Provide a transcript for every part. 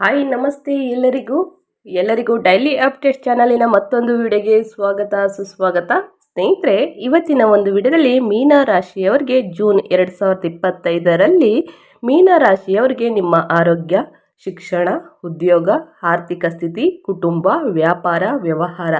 Hi, ನಮಸ್ತೆ ಎಲ್ಲರಿಗೂ. ಎಲ್ಲರಿಗೂ ಡೈಲಿ ಅಪ್ಡೇಟ್ ಚಾನಲಿನ ಮತ್ತೊಂದು ವಿಡಿಯೋಗೆ ಸ್ವಾಗತ, ಸುಸ್ವಾಗತ. ಸ್ನೇಹಿತರೆ, ಇವತ್ತಿನ ಒಂದು ವಿಡಿಯೋದಲ್ಲಿ ಮೀನ ರಾಶಿಯವರಿಗೆ ಜೂನ್ ಎರಡು ಸಾವಿರದ ಇಪ್ಪತ್ತೈದರಲ್ಲಿ ಮೀನ ರಾಶಿಯವರಿಗೆ ನಿಮ್ಮ ಆರೋಗ್ಯ, ಶಿಕ್ಷಣ, ಉದ್ಯೋಗ, ಆರ್ಥಿಕ ಸ್ಥಿತಿ, ಕುಟುಂಬ, ವ್ಯಾಪಾರ, ವ್ಯವಹಾರ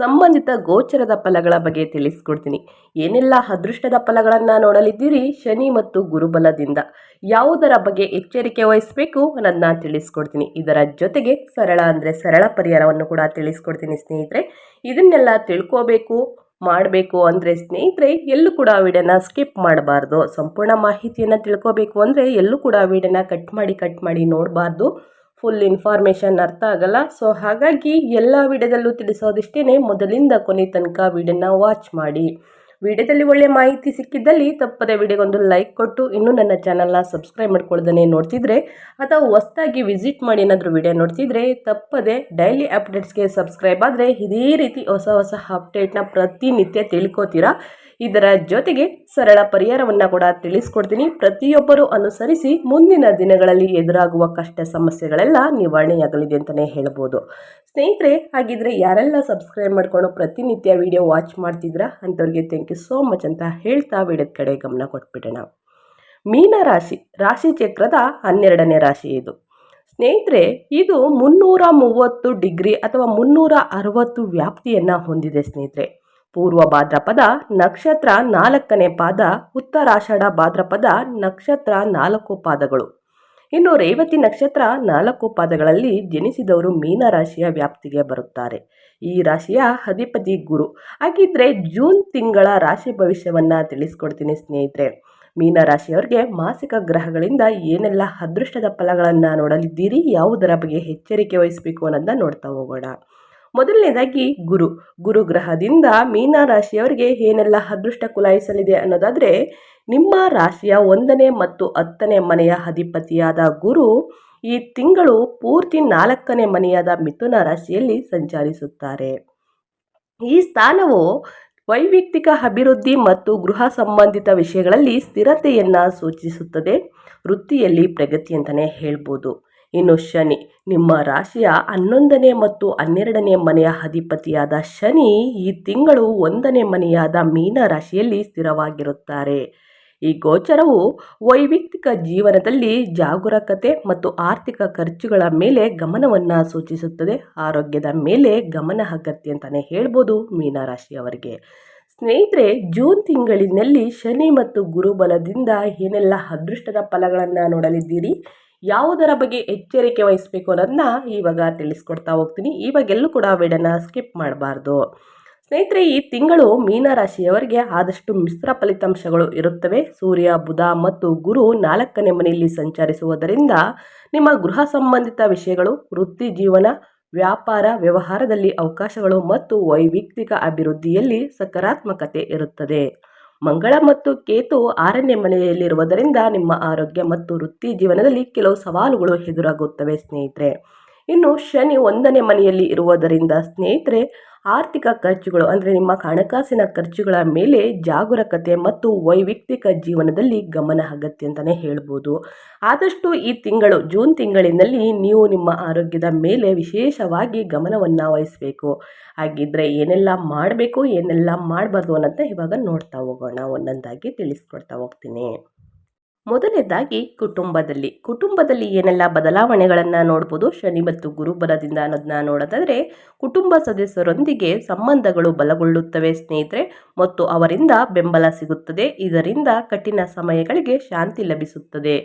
ಸಂಬಂಧಿತ ಗೋಚರದ ಫಲಗಳ ಬಗ್ಗೆ ತಿಳಿಸ್ಕೊಡ್ತೀನಿ. ಏನೆಲ್ಲ ಅದೃಷ್ಟದ ಫಲಗಳನ್ನು ನೋಡಲಿದ್ದೀರಿ? ಶನಿ ಮತ್ತು ಗುರುಬಲದಿಂದ ಯಾವುದರ ಬಗ್ಗೆ ಎಚ್ಚರಿಕೆ ವಹಿಸಬೇಕು ಅನ್ನೋದನ್ನ ತಿಳಿಸ್ಕೊಡ್ತೀನಿ. ಇದರ ಜೊತೆಗೆ ಸರಳ ಅಂದರೆ ಸರಳ ಪರಿಹಾರವನ್ನು ಕೂಡ ತಿಳಿಸ್ಕೊಡ್ತೀನಿ ಸ್ನೇಹಿತರೆ. ಇದನ್ನೆಲ್ಲ ತಿಳ್ಕೋಬೇಕು, ಮಾಡಬೇಕು ಅಂದರೆ ಸ್ನೇಹಿತರೆ, ಎಲ್ಲೂ ಕೂಡ ವಿಡಿಯೋನ ಸ್ಕಿಪ್ ಮಾಡಬಾರ್ದು. ಸಂಪೂರ್ಣ ಮಾಹಿತಿಯನ್ನು ತಿಳ್ಕೋಬೇಕು ಅಂದರೆ ಎಲ್ಲೂ ಕೂಡ ವಿಡಿಯೋನ ಕಟ್ ಮಾಡಿ ಕಟ್ ಮಾಡಿ ನೋಡಬಾರ್ದು. ಫುಲ್ ಇನ್ಫಾರ್ಮೇಷನ್ ಅರ್ಥ ಆಗಲ್ಲ. ಸೊ ಹಾಗಾಗಿ ಎಲ್ಲ ವಿಡಿಯೋದಲ್ಲೂ ತಿಳಿಸೋದಿಷ್ಟೇ ಮೊದಲಿಂದ ಕೊನೆ ತನಕ ವಿಡಿಯೋನ ವಾಚ್ ಮಾಡಿ. ವಿಡಿಯೋದಲ್ಲಿ ಒಳ್ಳೆ ಮಾಹಿತಿ ಸಿಕ್ಕಿದ್ದಲ್ಲಿ ತಪ್ಪದೆ ವಿಡಿಯೋಗೊಂದು ಲೈಕ್ ಕೊಟ್ಟು, ಇನ್ನೂ ನನ್ನ ಚಾನಲ್ನ ಸಬ್ಸ್ಕ್ರೈಬ್ ಮಾಡ್ಕೊಳ್ಳೋದನ್ನೇ ನೋಡ್ತಿದ್ರೆ, ಅಥವಾ ಹೊಸ್ದಾಗಿ ವಿಸಿಟ್ ಮಾಡಿ ಏನಾದರೂ ವಿಡಿಯೋ ನೋಡ್ತಿದ್ರೆ, ತಪ್ಪದೆ ಡೈಲಿ ಅಪ್ಡೇಟ್ಸ್ಗೆ ಸಬ್ಸ್ಕ್ರೈಬ್ ಆದರೆ ಇದೇ ರೀತಿ ಹೊಸ ಹೊಸ ಅಪ್ಡೇಟ್ನ ಪ್ರತಿನಿತ್ಯ ತಿಳ್ಕೊತೀರಾ? ಇದರ ಜೊತೆಗೆ ಸರಳ ಪರಿಹಾರವನ್ನು ಕೂಡ ತಿಳಿಸ್ಕೊಡ್ತೀನಿ. ಪ್ರತಿಯೊಬ್ಬರೂ ಅನುಸರಿಸಿ ಮುಂದಿನ ದಿನಗಳಲ್ಲಿ ಎದುರಾಗುವ ಕಷ್ಟ ಸಮಸ್ಯೆಗಳೆಲ್ಲ ನಿವಾರಣೆಯಾಗಲಿದೆ ಅಂತಲೇ ಹೇಳ್ಬೋದು. ಸ್ನೇಹಿತರೆ, ಹಾಗಿದ್ರೆ ಯಾರೆಲ್ಲ ಸಬ್ಸ್ಕ್ರೈಬ್ ಮಾಡ್ಕೊಂಡು ಪ್ರತಿನಿತ್ಯ ವಿಡಿಯೋ ವಾಚ್ ಮಾಡ್ತಿದ್ರಾ? ಅಂಥವ್ರಿಗೆ ಥ್ಯಾಂಕ್ ಯು ಸೋ ಮಚ್ ಅಂತ ಹೇಳ್ತಾ ವಿಡಿಯೋದ ಕಡೆ ಗಮನ ಕೊಟ್ಬಿಡೋಣ. ಮೀನ ರಾಶಿ ರಾಶಿ ಚಕ್ರದ ಹನ್ನೆರಡನೇ ರಾಶಿ ಇದು. ಸ್ನೇಹಿತರೆ, ಇದು ಮುನ್ನೂರ ಮೂವತ್ತು ಡಿಗ್ರಿ ಅಥವಾ ಮುನ್ನೂರ ಅರವತ್ತು ವ್ಯಾಪ್ತಿಯನ್ನು ಹೊಂದಿದೆ ಸ್ನೇಹಿತರೆ. ಪೂರ್ವ ಭಾದ್ರಪದ ನಕ್ಷತ್ರ ನಾಲ್ಕನೇ ಪಾದ, ಉತ್ತರಾಷಾಢ ಭಾದ್ರಪದ ನಕ್ಷತ್ರ ನಾಲ್ಕು ಪಾದಗಳು. ಇನ್ನು ರೇವತಿ ನಕ್ಷತ್ರ ನಾಲ್ಕು ಪಾದಗಳಲ್ಲಿ ಜನಿಸಿದವರು ಮೀನ ರಾಶಿಯ ವ್ಯಾಪ್ತಿಗೆ ಬರುತ್ತಾರೆ. ಈ ರಾಶಿಯ ಅಧಿಪತಿ ಗುರು. ಹಾಗಿದ್ರೆ ಜೂನ್ ತಿಂಗಳ ರಾಶಿ ಭವಿಷ್ಯವನ್ನು ತಿಳಿಸ್ಕೊಡ್ತೀನಿ ಸ್ನೇಹಿತರೆ. ಮೀನ ರಾಶಿಯವರಿಗೆ ಮಾಸಿಕ ಗ್ರಹಗಳಿಂದ ಏನೆಲ್ಲ ಅದೃಷ್ಟದ ಫಲಗಳನ್ನು ನೋಡಲಿದ್ದೀರಿ, ಯಾವುದರ ಬಗ್ಗೆ ಎಚ್ಚರಿಕೆ ವಹಿಸಬೇಕು ಅನ್ನೋದನ್ನ ನೋಡ್ತಾ ಹೋಗೋಣ. ಮೊದಲನೇದಾಗಿ ಗುರು. ಗುರು ಗ್ರಹದಿಂದ ಮೀನ ರಾಶಿಯವರಿಗೆ ಏನೆಲ್ಲ ಅದೃಷ್ಟ ಕುಲಾಯಿಸಲಿದೆ ಅನ್ನೋದಾದರೆ, ನಿಮ್ಮ ರಾಶಿಯ ಒಂದನೇ ಮತ್ತು ಹತ್ತನೇ ಮನೆಯ ಅಧಿಪತಿಯಾದ ಗುರು ಈ ತಿಂಗಳು ಪೂರ್ತಿ ನಾಲ್ಕನೇ ಮನೆಯಾದ ಮಿಥುನ ರಾಶಿಯಲ್ಲಿ ಸಂಚರಿಸುತ್ತಾರೆ. ಈ ಸ್ಥಾನವು ವೈಯಕ್ತಿಕ ಅಭಿವೃದ್ಧಿ ಮತ್ತು ಗೃಹ ಸಂಬಂಧಿತ ವಿಷಯಗಳಲ್ಲಿ ಸ್ಥಿರತೆಯನ್ನು ಸೂಚಿಸುತ್ತದೆ. ವೃತ್ತಿಯಲ್ಲಿ ಪ್ರಗತಿ ಅಂತಲೇ ಹೇಳ್ಬೋದು. ಇನ್ನು ಶನಿ. ನಿಮ್ಮ ರಾಶಿಯ ಹನ್ನೊಂದನೇ ಮತ್ತು ಹನ್ನೆರಡನೇ ಮನೆಯ ಅಧಿಪತಿಯಾದ ಶನಿ ಈ ತಿಂಗಳು ಒಂದನೇ ಮನೆಯಾದ ಮೀನ ರಾಶಿಯಲ್ಲಿ ಸ್ಥಿರವಾಗಿರುತ್ತಾರೆ. ಈ ಗೋಚರವು ವೈಯಕ್ತಿಕ ಜೀವನದಲ್ಲಿ ಜಾಗರೂಕತೆ ಮತ್ತು ಆರ್ಥಿಕ ಖರ್ಚುಗಳ ಮೇಲೆ ಗಮನವನ್ನು ಸೂಚಿಸುತ್ತದೆ. ಆರೋಗ್ಯದ ಮೇಲೆ ಗಮನ ಅಗತ್ಯ ಅಂತಲೇ ಹೇಳ್ಬೋದು ಮೀನರಾಶಿಯವರಿಗೆ ಸ್ನೇಹಿತರೆ, ಜೂನ್ ತಿಂಗಳಿನಲ್ಲಿ ಶನಿ ಮತ್ತು ಗುರುಬಲದಿಂದ ಏನೆಲ್ಲ ಅದೃಷ್ಟದ ಫಲಗಳನ್ನು ನೋಡಲಿದ್ದೀರಿ? ಯಾವುದರ ಬಗ್ಗೆ ಎಚ್ಚರಿಕೆ ವಹಿಸಬೇಕು ಅನ್ನೋದನ್ನ ಇವಾಗ ತಿಳಿಸ್ಕೊಡ್ತಾ ಹೋಗ್ತೀನಿ. ಇವಾಗೆಲ್ಲೂ ಕೂಡ ವಿಡಿಯೋನ ಸ್ಕಿಪ್ ಮಾಡಬಾರ್ದು. ಸ್ನೇಹಿತರೆ, ಈ ತಿಂಗಳು ಮೀನರಾಶಿಯವರಿಗೆ ಆದಷ್ಟು ಮಿಶ್ರ ಫಲಿತಾಂಶಗಳು ಇರುತ್ತವೆ. ಸೂರ್ಯ, ಬುಧ ಮತ್ತು ಗುರು ನಾಲ್ಕನೇ ಮನೆಯಲ್ಲಿ ಸಂಚರಿಸುವುದರಿಂದ ನಿಮ್ಮ ಗೃಹ ಸಂಬಂಧಿತ ವಿಷಯಗಳು, ವೃತ್ತಿ ಜೀವನ, ವ್ಯಾಪಾರ, ವ್ಯವಹಾರದಲ್ಲಿ ಅವಕಾಶಗಳು ಮತ್ತು ವೈಯಕ್ತಿಕ ಅಭಿವೃದ್ಧಿಯಲ್ಲಿ ಸಕಾರಾತ್ಮಕತೆ ಇರುತ್ತದೆ. ಮಂಗಳ ಮತ್ತು ಕೇತು ಆರನೇ ಮನೆಯಲ್ಲಿರುವುದರಿಂದ ನಿಮ್ಮ ಆರೋಗ್ಯ ಮತ್ತು ವೃತ್ತಿ ಜೀವನದಲ್ಲಿ ಕೆಲವು ಸವಾಲುಗಳು ಎದುರಾಗುತ್ತವೆ ಸ್ನೇಹಿತರೆ. ಇನ್ನು ಶನಿ ಒಂದನೇ ಮನೆಯಲ್ಲಿ ಇರುವುದರಿಂದ ಸ್ನೇಹಿತರೆ ಆರ್ಥಿಕ ಖರ್ಚುಗಳು ಅಂದರೆ ನಿಮ್ಮ ಹಣಕಾಸಿನ ಖರ್ಚುಗಳ ಮೇಲೆ ಜಾಗರೂಕತೆ ಮತ್ತು ವೈಯಕ್ತಿಕ ಜೀವನದಲ್ಲಿ ಗಮನ ಅಗತ್ಯ ಅಂತಲೇ ಹೇಳ್ಬೋದು. ಆದಷ್ಟು ಈ ತಿಂಗಳು, ಜೂನ್ ತಿಂಗಳಿನಲ್ಲಿ ನೀವು ನಿಮ್ಮ ಆರೋಗ್ಯದ ಮೇಲೆ ವಿಶೇಷವಾಗಿ ಗಮನವನ್ನು ವಹಿಸಬೇಕು. ಹಾಗಿದ್ರೆ ಏನೆಲ್ಲ ಮಾಡಬೇಕು, ಏನೆಲ್ಲ ಮಾಡಬಾರ್ದು ಅನ್ನೋದನ್ನ ಇವಾಗ ನೋಡ್ತಾ ಹೋಗೋಣ. ಒಂದೊಂದಾಗಿ ತಿಳಿಸ್ಕೊಡ್ತಾ ಹೋಗ್ತೀನಿ. ಮೊದಲನೇದಾಗಿ ಕುಟುಂಬದಲ್ಲಿ. ಕುಟುಂಬದಲ್ಲಿ ಏನೆಲ್ಲ ಬದಲಾವಣೆಗಳನ್ನು ನೋಡ್ಬೋದು? ಶನಿ ಮತ್ತು ಗುರುಬಲದಿಂದ ಅನ್ನೋದನ್ನ ನೋಡೋದಾದರೆ, ಕುಟುಂಬ ಸದಸ್ಯರೊಂದಿಗೆ ಸಂಬಂಧಗಳು ಬಲಗೊಳ್ಳುತ್ತವೆ ಸ್ನೇಹಿತರೆ, ಮತ್ತು ಅವರಿಂದ ಬೆಂಬಲ ಸಿಗುತ್ತದೆ. ಇದರಿಂದ ಕಠಿಣ ಸಮಯಗಳಿಗೆ ಶಾಂತಿ ಲಭಿಸುತ್ತದೆ.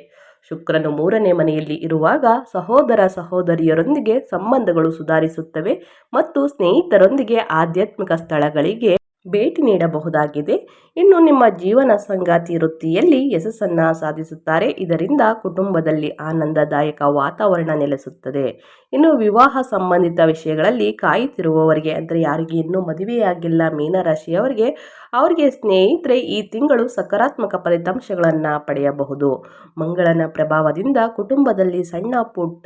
ಶುಕ್ರನು ಮೂರನೇ ಮನೆಯಲ್ಲಿ ಇರುವಾಗ ಸಹೋದರ ಸಹೋದರಿಯರೊಂದಿಗೆ ಸಂಬಂಧಗಳು ಸುಧಾರಿಸುತ್ತವೆ, ಮತ್ತು ಸ್ನೇಹಿತರೊಂದಿಗೆ ಆಧ್ಯಾತ್ಮಿಕ ಸ್ಥಳಗಳಿಗೆ ಭೇಟಿ ನೀಡಬಹುದಾಗಿದೆ. ಇನ್ನು ನಿಮ್ಮ ಜೀವನ ಸಂಗಾತಿ ವೃತ್ತಿಯಲ್ಲಿ ಯಶಸ್ಸನ್ನು ಸಾಧಿಸುತ್ತಾರೆ. ಇದರಿಂದ ಕುಟುಂಬದಲ್ಲಿ ಆನಂದದಾಯಕ ವಾತಾವರಣ ನೆಲೆಸುತ್ತದೆ. ಇನ್ನು ವಿವಾಹ ಸಂಬಂಧಿತ ವಿಷಯಗಳಲ್ಲಿ ಕಾಯುತ್ತಿರುವವರಿಗೆ, ಅಂದರೆ ಯಾರಿಗೆ ಇನ್ನೂ ಮದುವೆಯಾಗಿಲ್ಲ ಮೀನರಾಶಿಯವರಿಗೆ ಅವರಿಗೆ ಸ್ನೇಹಿತರೆ, ಈ ತಿಂಗಳು ಸಕಾರಾತ್ಮಕ ಫಲಿತಾಂಶಗಳನ್ನು ಪಡೆಯಬಹುದು. ಮಂಗಳನ ಪ್ರಭಾವದಿಂದ ಕುಟುಂಬದಲ್ಲಿ ಸಣ್ಣ ಪುಟ್ಟ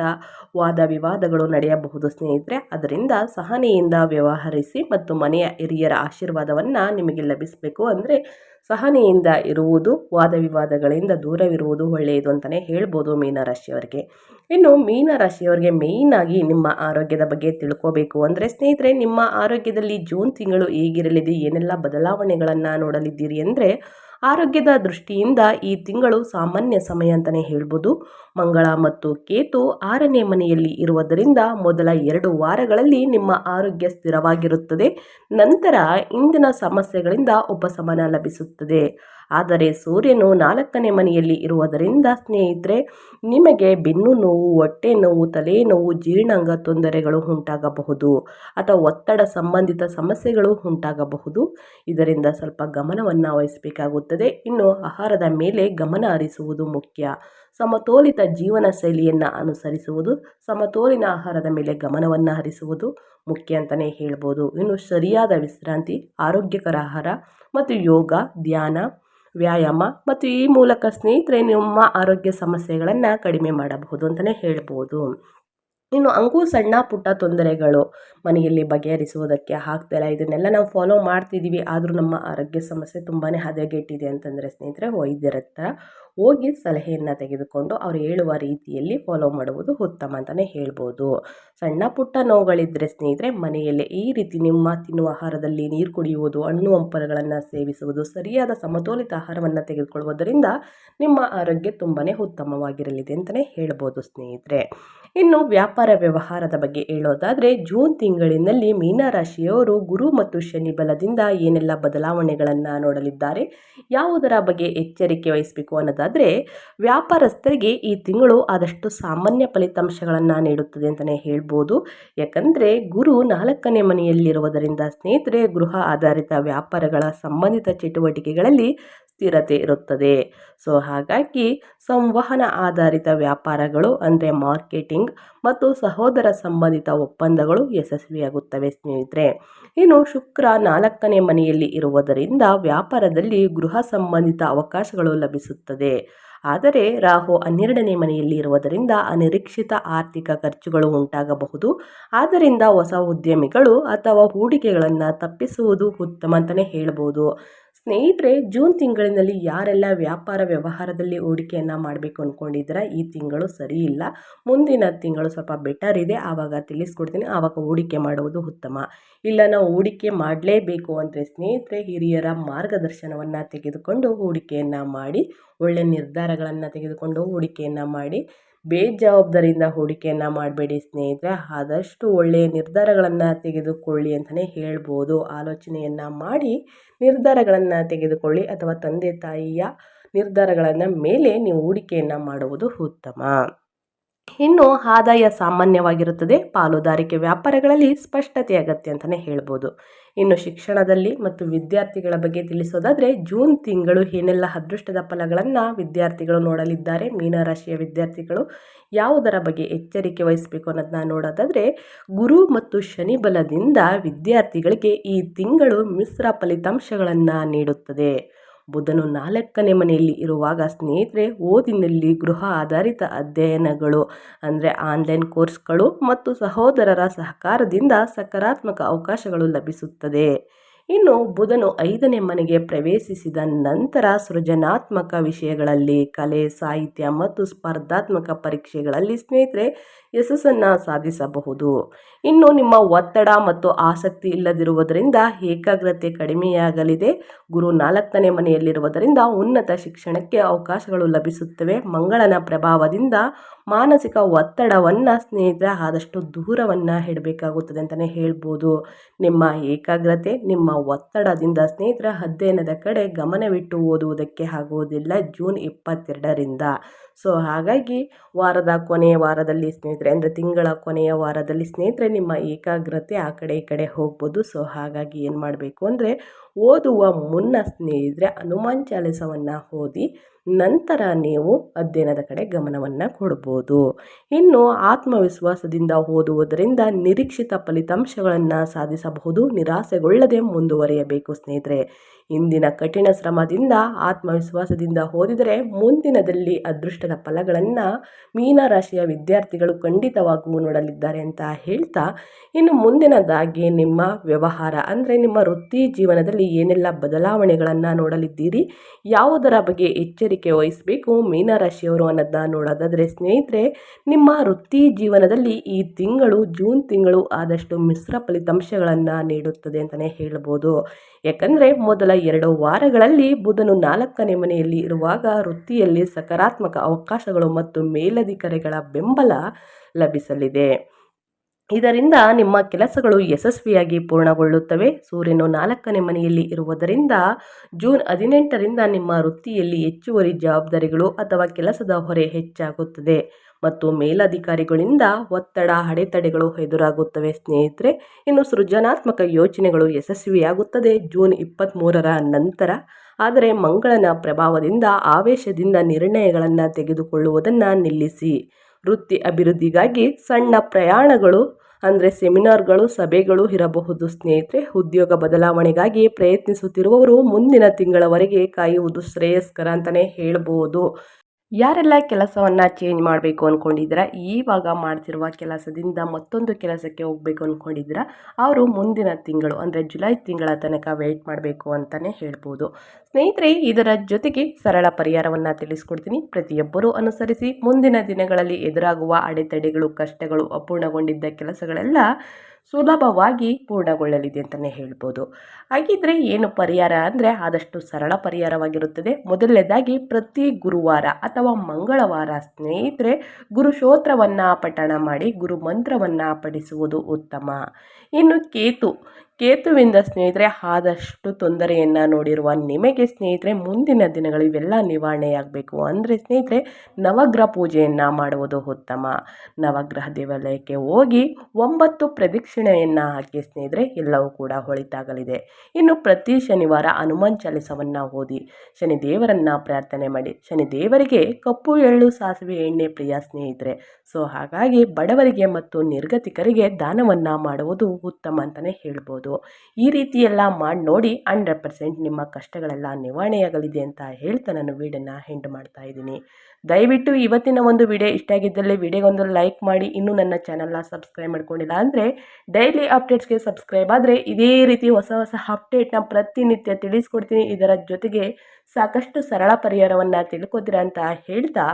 ವಾದ ವಿವಾದಗಳು ನಡೆಯಬಹುದು ಸ್ನೇಹಿತರೆ. ಅದರಿಂದ ಸಹನೆಯಿಂದ ವ್ಯವಹರಿಸಿ ಮತ್ತು ಮನೆಯ ಹಿರಿಯರ ಆಶೀರ್ವಾದವನ್ನು ನಿಮಗೆ ಲಭಿಸಬೇಕು ಅಂದರೆ ಸಹನೆಯಿಂದ ಇರುವುದು ವಾದ ವಿವಾದಗಳಿಂದ ದೂರವಿರುವುದು ಒಳ್ಳೆಯದು ಅಂತಲೇ ಹೇಳ್ಬೋದು ಮೀನರಾಶಿಯವರಿಗೆ. ಇನ್ನು ಮೀನರಾಶಿಯವರಿಗೆ ಆಗಿ ನಿಮ್ಮ ಆರೋಗ್ಯದ ಬಗ್ಗೆ ತಿಳ್ಕೋಬೇಕು ಅಂದರೆ ಸ್ನೇಹಿತರೆ, ನಿಮ್ಮ ಆರೋಗ್ಯದಲ್ಲಿ ಜೂನ್ ತಿಂಗಳು ಹೇಗಿರಲಿದೆ, ಏನೆಲ್ಲ ಬದಲಾವಣೆಗಳನ್ನು ನೋಡಲಿದ್ದೀರಿ ಅಂದರೆ ಆರೋಗ್ಯದ ದೃಷ್ಟಿಯಿಂದ ಈ ತಿಂಗಳು ಸಾಮಾನ್ಯ ಸಮಯ ಅಂತಲೇ ಹೇಳ್ಬೋದು. ಮಂಗಳ ಮತ್ತು ಕೇತು ಆರನೇ ಮನೆಯಲ್ಲಿ ಇರುವುದರಿಂದ ಮೊದಲ ಎರಡು ವಾರಗಳಲ್ಲಿ ನಿಮ್ಮ ಆರೋಗ್ಯ ಸ್ಥಿರವಾಗಿರುತ್ತದೆ. ನಂತರ ಇಂದಿನ ಸಮಸ್ಯೆಗಳಿಂದ ಉಪಶಮನ ಲಭಿಸುತ್ತದೆ. ಆದರೆ ಸೂರ್ಯನು ನಾಲ್ಕನೇ ಮನೆಯಲ್ಲಿ ಇರುವುದರಿಂದ ಸ್ನೇಹಿತರೆ, ನಿಮಗೆ ಬೆನ್ನು ನೋವು, ಹೊಟ್ಟೆ ನೋವು, ತಲೆ ನೋವು, ಜೀರ್ಣಾಂಗ ತೊಂದರೆಗಳು ಉಂಟಾಗಬಹುದು ಅಥವಾ ಒತ್ತಡ ಸಂಬಂಧಿತ ಸಮಸ್ಯೆಗಳು ಉಂಟಾಗಬಹುದು. ಇದರಿಂದ ಸ್ವಲ್ಪ ಗಮನವನ್ನು ವಹಿಸಬೇಕಾಗುತ್ತದೆ. ಇನ್ನು ಆಹಾರದ ಮೇಲೆ ಗಮನ ಹರಿಸುವುದು ಮುಖ್ಯ. ಸಮತೋಲಿತ ಜೀವನ ಶೈಲಿಯನ್ನು ಅನುಸರಿಸುವುದು ಸಮತೋಲಿನ ಆಹಾರದ ಮೇಲೆ ಗಮನವನ್ನು ಹರಿಸುವುದು ಮುಖ್ಯ ಅಂತಲೇ ಹೇಳ್ಬೋದು. ಇನ್ನು ಸರಿಯಾದ ವಿಶ್ರಾಂತಿ, ಆರೋಗ್ಯಕರ ಆಹಾರ ಮತ್ತು ಯೋಗ, ಧ್ಯಾನ ವ್ಯಾಯಾಮ ಮತ್ತು ಈ ಮೂಲಕ ಸ್ನೇಹಿತರೆ ನಿಮ್ಮ ಆರೋಗ್ಯ ಸಮಸ್ಯೆಗಳನ್ನು ಕಡಿಮೆ ಮಾಡಬಹುದು ಅಂತಲೇ ಹೇಳ್ಬೋದು. ಇನ್ನು ಹಂಗೂ ಸಣ್ಣ ಪುಟ್ಟ ತೊಂದರೆಗಳು ಮನೆಯಲ್ಲಿ ಬಗೆಹರಿಸುವುದಕ್ಕೆ ಆಗ್ತಾಯಿಲ್ಲ ಇದನ್ನೆಲ್ಲ ನಾವು ಫಾಲೋ ಮಾಡ್ತಿದ್ದೀವಿ. ಆದರೂ ನಮ್ಮ ಆರೋಗ್ಯ ಸಮಸ್ಯೆ ತುಂಬಾ ಹದಗೆಟ್ಟಿದೆ ಅಂತಂದರೆ ಸ್ನೇಹಿತರೆ ವೈದ್ಯರ ಹತ್ರ. ಹೋಗಿ ಸಲಹೆಯನ್ನು ತೆಗೆದುಕೊಂಡು ಅವರು ಹೇಳುವ ರೀತಿಯಲ್ಲಿ ಫಾಲೋ ಮಾಡುವುದು ಉತ್ತಮ ಅಂತಲೇ ಹೇಳ್ಬೋದು. ಸಣ್ಣ ಪುಟ್ಟ ನೋವುಗಳಿದ್ದರೆ ಸ್ನೇಹಿತರೆ, ಮನೆಯಲ್ಲೇ ಈ ರೀತಿ ನಿಮ್ಮ ತಿನ್ನುವ ಆಹಾರದಲ್ಲಿ ನೀರು ಕುಡಿಯುವುದು, ಹಣ್ಣು ಹಂಪಲುಗಳನ್ನು ಸೇವಿಸುವುದು, ಸರಿಯಾದ ಸಮತೋಲಿತ ಆಹಾರವನ್ನು ತೆಗೆದುಕೊಳ್ಳುವುದರಿಂದ ನಿಮ್ಮ ಆರೋಗ್ಯ ತುಂಬಾ ಉತ್ತಮವಾಗಿರಲಿದೆ ಅಂತಲೇ ಹೇಳ್ಬೋದು ಸ್ನೇಹಿತರೆ. ಇನ್ನು ವ್ಯಾಪಾರ ವ್ಯವಹಾರದ ಬಗ್ಗೆ ಹೇಳೋದಾದರೆ ಜೂನ್ ತಿಂಗಳಿನಲ್ಲಿ ಮೀನರಾಶಿಯವರು ಗುರು ಮತ್ತು ಶನಿ ಬಲದಿಂದ ಏನೆಲ್ಲ ಬದಲಾವಣೆಗಳನ್ನು ನೋಡಲಿದ್ದಾರೆ, ಯಾವುದರ ಬಗ್ಗೆ ಎಚ್ಚರಿಕೆ ವಹಿಸಬೇಕು ಅನ್ನೋದಾದರೆ ವ್ಯಾಪಾರಸ್ಥರಿಗೆ ಈ ತಿಂಗಳು ಆದಷ್ಟು ಸಾಮಾನ್ಯ ಫಲಿತಾಂಶಗಳನ್ನು ನೀಡುತ್ತದೆ ಅಂತಲೇ ಹೇಳ್ಬೋದು. ಯಾಕಂದರೆ ಗುರು ನಾಲ್ಕನೇ ಮನೆಯಲ್ಲಿರುವುದರಿಂದ ಸ್ನೇಹಿತರೆ, ಗೃಹ ಆಧಾರಿತ ವ್ಯಾಪಾರಗಳ ಸಂಬಂಧಿತ ಚಟುವಟಿಕೆಗಳಲ್ಲಿ ಸ್ಥಿರತೆ ಇರುತ್ತದೆ. ಸೊ ಹಾಗಾಗಿ ಸಂವಹನ ಆಧಾರಿತ ವ್ಯಾಪಾರಗಳು ಅಂದರೆ ಮಾರ್ಕೆಟಿಂಗ್ ಮತ್ತು ಸಹೋದರ ಸಂಬಂಧಿತ ಒಪ್ಪಂದಗಳು ಯಶಸ್ವಿಯಾಗುತ್ತವೆ ಸ್ನೇಹಿತರೆ. ಇನ್ನು ಶುಕ್ರ ನಾಲ್ಕನೇ ಮನೆಯಲ್ಲಿ ಇರುವುದರಿಂದ ವ್ಯಾಪಾರದಲ್ಲಿ ಗೃಹ ಸಂಬಂಧಿತ ಅವಕಾಶಗಳು ಲಭಿಸುತ್ತದೆ. ಆದರೆ ರಾಹು ಹನ್ನೆರಡನೇ ಮನೆಯಲ್ಲಿ ಇರುವುದರಿಂದ ಅನಿರೀಕ್ಷಿತ ಆರ್ಥಿಕ ಖರ್ಚುಗಳು ಉಂಟಾಗಬಹುದು. ಆದ್ದರಿಂದ ಹೊಸ ಉದ್ಯಮಿಗಳು ಅಥವಾ ಹೂಡಿಕೆಗಳನ್ನು ತಪ್ಪಿಸುವುದು ಉತ್ತಮ ಅಂತಲೇ ಹೇಳ್ಬೋದು. ಸ್ನೇಹಿತರೆ, ಜೂನ್ ತಿಂಗಳಿನಲ್ಲಿ ಯಾರೆಲ್ಲ ವ್ಯಾಪಾರ ವ್ಯವಹಾರದಲ್ಲಿ ಹೂಡಿಕೆಯನ್ನು ಮಾಡಬೇಕು ಅಂದ್ಕೊಂಡಿದ್ದೀರಾ ಈ ತಿಂಗಳು ಸರಿ ಇಲ್ಲ. ಮುಂದಿನ ತಿಂಗಳು ಸ್ವಲ್ಪ ಬೆಟರ್ ಇದೆ. ಆವಾಗ ತಿಳಿಸ್ಕೊಡ್ತೀನಿ. ಆವಾಗ ಹೂಡಿಕೆ ಮಾಡುವುದು ಉತ್ತಮ. ಇಲ್ಲ, ನಾವು ಹೂಡಿಕೆ ಮಾಡಲೇಬೇಕು ಅಂದರೆ ಸ್ನೇಹಿತರೆ, ಹಿರಿಯರ ಮಾರ್ಗದರ್ಶನವನ್ನು ತೆಗೆದುಕೊಂಡು ಹೂಡಿಕೆಯನ್ನು ಮಾಡಿ ಒಳ್ಳೆಯ ನಿರ್ಧಾರಗಳನ್ನು ತೆಗೆದುಕೊಂಡು ಹೂಡಿಕೆಯನ್ನು ಮಾಡಿ ಬೇಜವಾಬ್ದಾರಿಯಿಂದ ಹೂಡಿಕೆಯನ್ನು ಮಾಡಬೇಡಿ ಸ್ನೇಹಿತರೆ. ಆದಷ್ಟು ಒಳ್ಳೆಯ ನಿರ್ಧಾರಗಳನ್ನು ತೆಗೆದುಕೊಳ್ಳಿ ಅಂತಲೇ ಹೇಳ್ಬೋದು. ಆಲೋಚನೆಯನ್ನು ಮಾಡಿ ನಿರ್ಧಾರಗಳನ್ನು ತೆಗೆದುಕೊಳ್ಳಿ ಅಥವಾ ತಂದೆ ತಾಯಿಯ ನಿರ್ಧಾರಗಳನ್ನು ಮೇಲೆ ನೀವು ಹೂಡಿಕೆಯನ್ನು ಮಾಡುವುದು ಉತ್ತಮ. ಇನ್ನು ಆದಾಯ ಸಾಮಾನ್ಯವಾಗಿರುತ್ತದೆ. ಪಾಲುದಾರಿಕೆ ವ್ಯಾಪಾರಗಳಲ್ಲಿ ಸ್ಪಷ್ಟತೆ ಅಗತ್ಯ ಅಂತಲೇ ಹೇಳ್ಬೋದು. ಇನ್ನು ಶಿಕ್ಷಣದಲ್ಲಿ ಮತ್ತು ವಿದ್ಯಾರ್ಥಿಗಳ ಬಗ್ಗೆ ತಿಳಿಸೋದಾದರೆ ಜೂನ್ ತಿಂಗಳು ಏನೆಲ್ಲ ಅದೃಷ್ಟದ ಫಲಗಳನ್ನು ವಿದ್ಯಾರ್ಥಿಗಳು ನೋಡಲಿದ್ದಾರೆ, ಮೀನರಾಶಿಯ ವಿದ್ಯಾರ್ಥಿಗಳು ಯಾವುದರ ಬಗ್ಗೆ ಎಚ್ಚರಿಕೆ ವಹಿಸಬೇಕು ಅನ್ನೋದನ್ನ ನೋಡೋದಾದರೆ ಗುರು ಮತ್ತು ಶನಿ ಬಲದಿಂದ ವಿದ್ಯಾರ್ಥಿಗಳಿಗೆ ಈ ತಿಂಗಳು ಮಿಶ್ರ ಫಲಿತಾಂಶಗಳನ್ನು ನೀಡುತ್ತದೆ. ಬುಧನು ನಾಲ್ಕನೇ ಮನೆಯಲ್ಲಿ ಇರುವಾಗ ಸ್ನೇಹಿತರೆ, ಓದಿನಲ್ಲಿ ಗೃಹ ಆಧಾರಿತ ಅಧ್ಯಯನಗಳು, ಅಂದರೆ ಆನ್ಲೈನ್ ಕೋರ್ಸ್ಗಳು ಮತ್ತು ಸಹೋದರರ ಸಹಕಾರದಿಂದ ಸಕಾರಾತ್ಮಕ ಅವಕಾಶಗಳು ಲಭಿಸುತ್ತದೆ. ಇನ್ನು ಬುಧನು ಐದನೇ ಮನೆಗೆ ಪ್ರವೇಶಿಸಿದ ನಂತರ ಸೃಜನಾತ್ಮಕ ವಿಷಯಗಳಲ್ಲಿ, ಕಲೆ, ಸಾಹಿತ್ಯ ಮತ್ತು ಸ್ಪರ್ಧಾತ್ಮಕ ಪರೀಕ್ಷೆಗಳಲ್ಲಿ ಸ್ನೇಹಿತರೆ ಯಶಸ್ಸನ್ನು ಸಾಧಿಸಬಹುದು. ಇನ್ನು ನಿಮ್ಮ ಒತ್ತಡ ಮತ್ತು ಆಸಕ್ತಿ ಇಲ್ಲದಿರುವುದರಿಂದ ಏಕಾಗ್ರತೆ ಕಡಿಮೆಯಾಗಲಿದೆ. ಗುರು ನಾಲ್ಕನೇ ಮನೆಯಲ್ಲಿರುವುದರಿಂದ ಉನ್ನತ ಶಿಕ್ಷಣಕ್ಕೆ ಅವಕಾಶಗಳು ಲಭಿಸುತ್ತವೆ. ಮಂಗಳನ ಪ್ರಭಾವದಿಂದ ಮಾನಸಿಕ ಒತ್ತಡವನ್ನು, ಸ್ನೇಹಿತರ ಆದಷ್ಟು ದೂರವನ್ನು ಇಡಬೇಕಾಗುತ್ತದೆ ಅಂತಲೇ ಹೇಳ್ಬೋದು. ನಿಮ್ಮ ಏಕಾಗ್ರತೆ, ನಿಮ್ಮ ಒತ್ತಡದಿಂದ ಸ್ನೇಹಿತರ ಅಧ್ಯಯನದ ಕಡೆ ಗಮನವಿಟ್ಟು ಓದುವುದಕ್ಕೆ ಆಗುವುದಿಲ್ಲ ಜೂನ್ ಇಪ್ಪತ್ತೆರಡರಿಂದ. ಸೊ, ಹಾಗಾಗಿ ವಾರದ ಕೊನೆಯ ವಾರದಲ್ಲಿ ಸ್ನೇಹಿತರೆ ಅಂದರೆ ತಿಂಗಳ ಕೊನೆಯ ವಾರದಲ್ಲಿ ಸ್ನೇಹಿತರೆ, ನಿಮ್ಮ ಏಕಾಗ್ರತೆ ಆ ಕಡೆ ಈ ಕಡೆ ಹೋಗ್ಬೋದು. ಸೊ ಹಾಗಾಗಿ ಏನು ಮಾಡಬೇಕು ಅಂದರೆ ಓದುವ ಮುನ್ನ ಸ್ನೇಹಿತರೆ, ಹನುಮಾನ್ ಚಾಲಿಸವನ್ನು ಓದಿ ನಂತರ ನೀವು ಅಧ್ಯಯನದ ಕಡೆ ಗಮನವನ್ನು ಕೊಡ್ಬೋದು. ಇನ್ನು ಆತ್ಮವಿಶ್ವಾಸದಿಂದ ಓದುವುದರಿಂದ ನಿರೀಕ್ಷಿತ ಫಲಿತಾಂಶಗಳನ್ನು ಸಾಧಿಸಬಹುದು, ನಿರಾಸೆಗೊಳ್ಳದೆ ಮುಂದುವರಿಯಬೇಕು ಸ್ನೇಹಿತರೆ. ಇಂದಿನ ಕಠಿಣ ಶ್ರಮದಿಂದ ಆತ್ಮವಿಶ್ವಾಸದಿಂದ ಓದಿದರೆ ಮುಂದಿನದಲ್ಲಿ ಅದೃಷ್ಟದ ಫಲಗಳನ್ನು ಮೀನರಾಶಿಯ ವಿದ್ಯಾರ್ಥಿಗಳು ಖಂಡಿತವಾಗೂ ನೋಡಲಿದ್ದಾರೆ ಅಂತ ಹೇಳ್ತಾ, ಇನ್ನು ಮುಂದಿನದಾಗಿ ನಿಮ್ಮ ವ್ಯವಹಾರ ಅಂದರೆ ನಿಮ್ಮ ವೃತ್ತಿ ಜೀವನದಲ್ಲಿ ಏನೆಲ್ಲ ಬದಲಾವಣೆಗಳನ್ನು ನೋಡಲಿದ್ದೀರಿ? ಯಾವುದರ ಬಗ್ಗೆ ಎಚ್ಚರಿಕೆ ವಹಿಸಬೇಕು? ಮೀನರಾಶಿಯವರು ಅನ್ನೋದನ್ನ ನೋಡೋದಾದರೆ, ಸ್ನೇಹಿತರೆ, ನಿಮ್ಮ ವೃತ್ತಿ ಜೀವನದಲ್ಲಿ ಈ ತಿಂಗಳು, ಜೂನ್ ತಿಂಗಳು ಆದಷ್ಟು ಮಿಶ್ರ ಫಲಿತಾಂಶಗಳನ್ನು ನೀಡುತ್ತದೆ ಅಂತಲೇ ಹೇಳ್ಬೋದು. ಯಾಕಂದರೆ, ಮೊದಲ ಎರಡು ವಾರಗಳಲ್ಲಿ ಬುಧನು ನಾಲ್ಕನೇ ಮನೆಯಲ್ಲಿ ಇರುವಾಗ ವೃತ್ತಿಯಲ್ಲಿ ಸಕಾರಾತ್ಮಕ ಅವಕಾಶಗಳು ಮತ್ತು ಮೇಲಧಿಕಾರಿಗಳ ಬೆಂಬಲ ಲಭಿಸಲಿದೆ. ಇದರಿಂದ ನಿಮ್ಮ ಕೆಲಸಗಳು ಯಶಸ್ವಿಯಾಗಿ ಪೂರ್ಣಗೊಳ್ಳುತ್ತವೆ. ಸೂರ್ಯನು ನಾಲ್ಕನೇ ಮನೆಯಲ್ಲಿ ಇರುವುದರಿಂದ ಜೂನ್ ಹದಿನೆಂಟರಿಂದ ನಿಮ್ಮ ವೃತ್ತಿಯಲ್ಲಿ ಹೆಚ್ಚುವರಿ ಜವಾಬ್ದಾರಿಗಳು ಅಥವಾ ಕೆಲಸದ ಹೊರೆ ಹೆಚ್ಚಾಗುತ್ತದೆ. ಮತ್ತು ಮೇಲಧಿಕಾರಿಗಳಿಂದ ಒತ್ತಡ, ಅಡೆತಡೆಗಳು ಎದುರಾಗುತ್ತವೆ. ಸ್ನೇಹಿತರೆ, ಇನ್ನು ಸೃಜನಾತ್ಮಕ ಯೋಚನೆಗಳು ಯಶಸ್ವಿಯಾಗುತ್ತದೆ ಜೂನ್ ಇಪ್ಪತ್ತ್ಮೂರರ ನಂತರ. ಆದರೆ ಮಂಗಳನ ಪ್ರಭಾವದಿಂದ, ಆವೇಶದಿಂದ ನಿರ್ಣಯಗಳನ್ನು ತೆಗೆದುಕೊಳ್ಳುವುದನ್ನು ನಿಲ್ಲಿಸಿ. ವೃತ್ತಿ ಅಭಿವೃದ್ಧಿಗಾಗಿ ಸಣ್ಣ ಪ್ರಯಾಣಗಳು, ಅಂದರೆ ಸೆಮಿನಾರ್ಗಳು, ಸಭೆಗಳು ಇರಬಹುದು. ಸ್ನೇಹಿತರೆ, ಉದ್ಯೋಗ ಬದಲಾವಣೆಗಾಗಿ ಪ್ರಯತ್ನಿಸುತ್ತಿರುವವರು ಮುಂದಿನ ತಿಂಗಳವರೆಗೆ ಕಾಯುವುದು ಶ್ರೇಯಸ್ಕರ ಅಂತಲೇ ಹೇಳ್ಬೋದು. ಯಾರೆಲ್ಲ ಕೆಲಸವನ್ನು ಚೇಂಜ್ ಮಾಡಬೇಕು ಅಂದ್ಕೊಂಡಿದ್ದೀರಾ ಈವಾಗ ಮಾಡ್ತಿರುವ ಕೆಲಸದಿಂದ ಮತ್ತೊಂದು ಕೆಲಸಕ್ಕೆ ಹೋಗಬೇಕು ಅಂದ್ಕೊಂಡಿದ್ದೀರಾ ಅವರು ಮುಂದಿನ ತಿಂಗಳು, ಅಂದರೆ ಜುಲೈ ತಿಂಗಳ ತನಕ ವೆಯ್ಟ್ ಮಾಡಬೇಕು ಅಂತಲೇ ಹೇಳ್ಬೋದು. ಸ್ನೇಹಿತರೆ, ಇದರ ಜೊತೆಗೆ ಸರಳ ಪರಿಹಾರವನ್ನು ತಿಳಿಸ್ಕೊಡ್ತೀನಿ. ಪ್ರತಿಯೊಬ್ಬರೂ ಅನುಸರಿಸಿ ಮುಂದಿನ ದಿನಗಳಲ್ಲಿ ಎದುರಾಗುವ ಅಡೆತಡೆಗಳು, ಕಷ್ಟಗಳು, ಅಪೂರ್ಣಗೊಂಡಿದ್ದ ಕೆಲಸಗಳೆಲ್ಲ ಸುಲಭವಾಗಿ ಪೂರ್ಣಗೊಳ್ಳಲಿದೆ ಅಂತಲೇ ಹೇಳ್ಬೋದು. ಹಾಗಿದ್ರೆ ಏನು ಪರಿಹಾರ ಅಂದರೆ ಆದಷ್ಟು ಸರಳ ಪರಿಹಾರವಾಗಿರುತ್ತದೆ. ಮೊದಲನೇದಾಗಿ ಪ್ರತಿ ಗುರುವಾರ ಅಥವಾ ಮಂಗಳವಾರ ಸ್ನೇಹಿತರೆ ಗುರು ಸ್ತೋತ್ರವನ್ನು ಪಠಣ ಮಾಡಿ ಗುರು ಮಂತ್ರವನ್ನು ಪಠಿಸುವುದು ಉತ್ತಮ. ಇನ್ನು ಕೇತು ಕೇತುವಿಂದ ಸ್ನೇಹಿತರೆ, ಆದಷ್ಟು ತೊಂದರೆಯನ್ನು ನೋಡಿರುವ ನಿಮಗೆ ಸ್ನೇಹಿತರೆ, ಮುಂದಿನ ದಿನಗಳು ಇವೆಲ್ಲ ನಿವಾರಣೆಯಾಗಬೇಕು. ಅಂದರೆ ಸ್ನೇಹಿತರೆ, ನವಗ್ರಹ ಪೂಜೆಯನ್ನು ಮಾಡುವುದು ಉತ್ತಮ. ನವಗ್ರಹ ದೇವಾಲಯಕ್ಕೆ ಹೋಗಿ ಒಂಬತ್ತು ಪ್ರದಕ್ಷಿಣೆಯನ್ನು ಹಾಕಿ ಸ್ನೇಹಿತರೆ, ಎಲ್ಲವೂ ಕೂಡ ಒಳಿತಾಗಲಿದೆ ಇನ್ನು ಪ್ರತಿ ಶನಿವಾರ ಹನುಮಾನ್ ಚಾಲಿಸವನ್ನು ಓದಿ, ಶನಿದೇವರನ್ನು ಪ್ರಾರ್ಥನೆ ಮಾಡಿ. ಶನಿದೇವರಿಗೆ ಕಪ್ಪು, ಎಳ್ಳು, ಸಾಸಿವೆ, ಎಣ್ಣೆ ಪ್ರಿಯ ಸ್ನೇಹಿತರೆ. ಸೊ, ಹಾಗಾಗಿ ಬಡವರಿಗೆ ಮತ್ತು ನಿರ್ಗತಿಕರಿಗೆ ದಾನವನ್ನು ಮಾಡುವುದು ಉತ್ತಮ ಅಂತಲೇ ಹೇಳ್ಬೋದು. ಈ ರೀತಿ ಎಲ್ಲ ಮಾಡಿ ನೋಡಿ ಹಂಡ್ರೆಡ್ ಪರ್ಸೆಂಟ್ ನಿಮ್ಮ ಕಷ್ಟಗಳೆಲ್ಲ ನಿವಾರಣೆಯಾಗಲಿದೆ ಅಂತ ಹೇಳ್ತಾ ನಾನು ವೀಡಿಯೋನ ಹೆಂಡ್ ಮಾಡ್ತಾ ಇದ್ದೀನಿ. ದಯವಿಟ್ಟು ಇವತ್ತಿನ ಒಂದು ವಿಡಿಯೋ ಇಷ್ಟ ಆಗಿದ್ದಲ್ಲಿ ವಿಡಿಯೋಗೊಂದು ಲೈಕ್ ಮಾಡಿ, ಇನ್ನೂ ನನ್ನ ಚಾನಲ್ನ ಸಬ್ಸ್ಕ್ರೈಬ್ ಮಾಡ್ಕೊಂಡಿಲ್ಲ ಅಂದರೆ ಡೈಲಿ ಅಪ್ಡೇಟ್ಸ್ಗೆ ಸಬ್ಸ್ಕ್ರೈಬ್ ಆದರೆ ಇದೇ ರೀತಿ ಹೊಸ ಹೊಸ ಅಪ್ಡೇಟ್ನ ಪ್ರತಿನಿತ್ಯ ತಿಳಿಸ್ಕೊಡ್ತೀನಿ. ಇದರ ಜೊತೆಗೆ ಸಾಕಷ್ಟು ಸರಳ ಪರಿಹಾರವನ್ನು ತಿಳ್ಕೊತೀರಾ ಅಂತ ಹೇಳ್ತಾ